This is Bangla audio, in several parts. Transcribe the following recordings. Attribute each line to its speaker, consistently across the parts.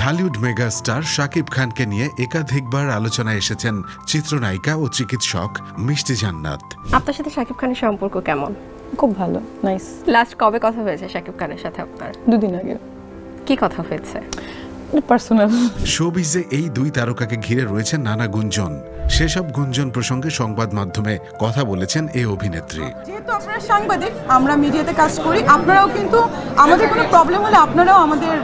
Speaker 1: ঢালিউড মেগাস্টার শাকিব খানকে নিয়ে একাধিকবার আলোচনায় এসেছেন চিত্রনায়িকা ও চিকিৎসক মিষ্টি জান্নাত।
Speaker 2: আপনার সাথে শাকিব খানের সম্পর্ক কেমন?
Speaker 3: খুব ভালো নাইস
Speaker 2: লাস্ট কবে কথা হয়েছে শাকিব খানের সাথে আপনার?
Speaker 3: দুদিন আগে।
Speaker 2: কি কথা হয়েছে?
Speaker 3: পার্সোনাল
Speaker 1: শোবিজে এই দুই তারকাকে ঘিরে রয়েছে নানা গুঞ্জন। সেসব গুঞ্জন প্রসঙ্গে সংবাদ মাধ্যমে কথা বলেছেন এই অভিনেত্রী।
Speaker 4: যেহেতু আপনারা সাংবাদিক আমরা মিডিয়াতে কাজ করি আপনারাও কিন্তু আমাদের কোনো প্রবলেম হলে আপনারাও আমাদের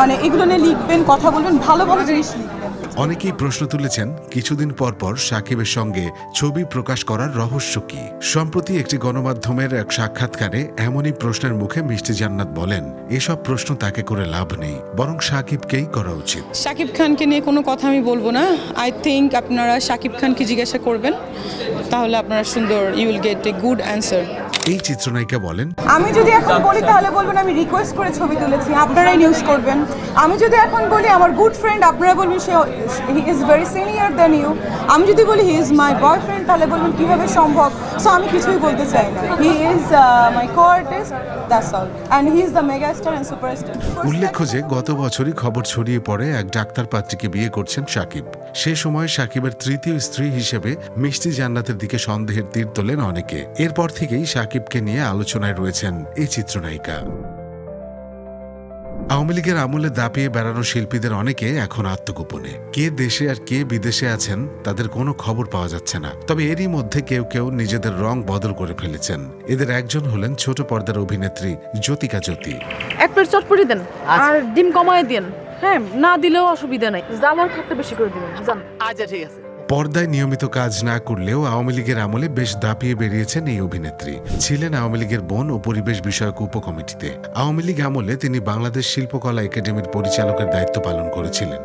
Speaker 4: মানে এগুলো নিয়ে লিখবেন কথা বলবেন ভালো ভালো জিনিস লিখবেন।
Speaker 1: অনেকেই প্রশ্ন তুলেছেন, কিছুদিন পর পর সাকিবের সঙ্গে ছবি প্রকাশ করার রহস্য কি? সম্প্রতি একটি গণমাধ্যমের এক সাক্ষাৎকারে এমনই প্রশ্নের মুখে মিষ্টি জান্নাত বলেন, এসব প্রশ্ন তাকে করে লাভ নেই, বরং সাকিবকেই করা উচিত।
Speaker 4: শাকিব খানকে নিয়ে কোনো কথা আমি বলব না। আই থিঙ্ক আপনারা সাকিব খানকে জিজ্ঞাসা করবেন, তাহলে আপনারা সুন্দর you will get a good answer
Speaker 1: এই চিত্রনায়িকা বলেন
Speaker 4: আমি যদি এখন বলি তাহলে বলবেন আমি রিকোয়েস্ট করে ছবি তুলেছি আপনারাই নিউজ করবেন। আমি যদি এখন বলি আমার গুড ফ্রেন্ড আপনারা বলবেন সে he is very senior then you আমি যদি বলি হি ইজ মাই বয়ফ্রেন্ড তাহলে বলবেন কীভাবে সম্ভব? সো আমি কিছুই বলতে চাই না। He is my co artist that's all and he is the mega star and superstar
Speaker 1: উল্লেখ্য যে গত বছরই খবর ছড়িয়ে পড়ে এক ডাক্তার পাত্রীকে বিয়ে করছেন সাকিব। সে সময় সাকিবের তৃতীয় স্ত্রী হিসেবে মিষ্টি জান্নাতের দিকে সন্দেহের তীর তোলেন অনেকে। এরপর থেকেই সাকিবকে নিয়ে আলোচনায় রয়েছেন এই চিত্রনায়িকা। আওয়ামী লীগের আমলে দাপিয়ে বেড়ানো শিল্পীদের অনেকে এখন আত্মগোপনে। কে দেশে আর কে বিদেশে আছেন তাদের কোনো খবর পাওয়া যাচ্ছে না। তবে এরই মধ্যে কেউ কেউ নিজেদের রং বদল করে ফেলেছেন। এদের একজন হলেন ছোট পর্দার অভিনেত্রী জ্যোতিকা জ্যোতি।
Speaker 5: এক প্লেট চটপটি দেন আর ডিম কমায় দেন। হ্যাঁ না দিলেও অসুবিধা নাই। জামার খাটটা বেশি করে দিবেন
Speaker 6: আচ্ছা ঠিক আছে।
Speaker 1: পর্দায় নিয়মিত কাজ না করলেও আওয়ামী লীগের আমলে বেশ দাপিয়ে বেরিয়েছেন এই অভিনেত্রী। ছিলেন আওয়ামী লীগের বন ও পরিবেশ বিষয়ক উপকমিটিতে। আওয়ামী লীগ আমলে তিনি বাংলাদেশ শিল্পকলা একাডেমির পরিচালকের দায়িত্ব পালন করেছিলেন।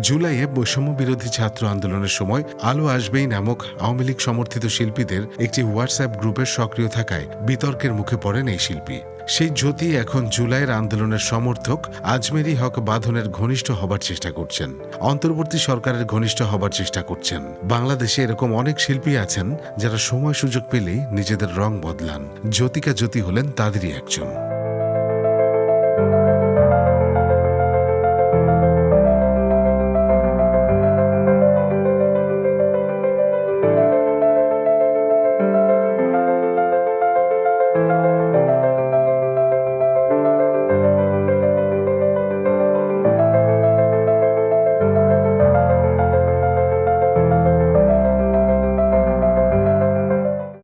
Speaker 1: জুলাইয়ে বৈষম্য বিরোধী ছাত্র আন্দোলনের সময় আলো আসবেই নামক আওয়ামী লীগ সমর্থিত শিল্পীদের একটি হোয়াটসঅ্যাপ গ্রুপের সক্রিয় থাকায় বিতর্কের মুখে পড়েন এই শিল্পী। সেই জ্যোতি এখন জুলাইয়ের আন্দোলনের সমর্থক আজমেরি হক বাঁধনের ঘনিষ্ঠ হবার চেষ্টা করছেন। অন্তর্বর্তী সরকারের ঘনিষ্ঠ হবার চেষ্টা করছেন। বাংলাদেশে এরকম অনেক শিল্পী আছেন যারা সময় সুযোগ পেলেই নিজেদের রং বদলান। জ্যোতিকা জ্যোতি হলেন তাদেরই একজন।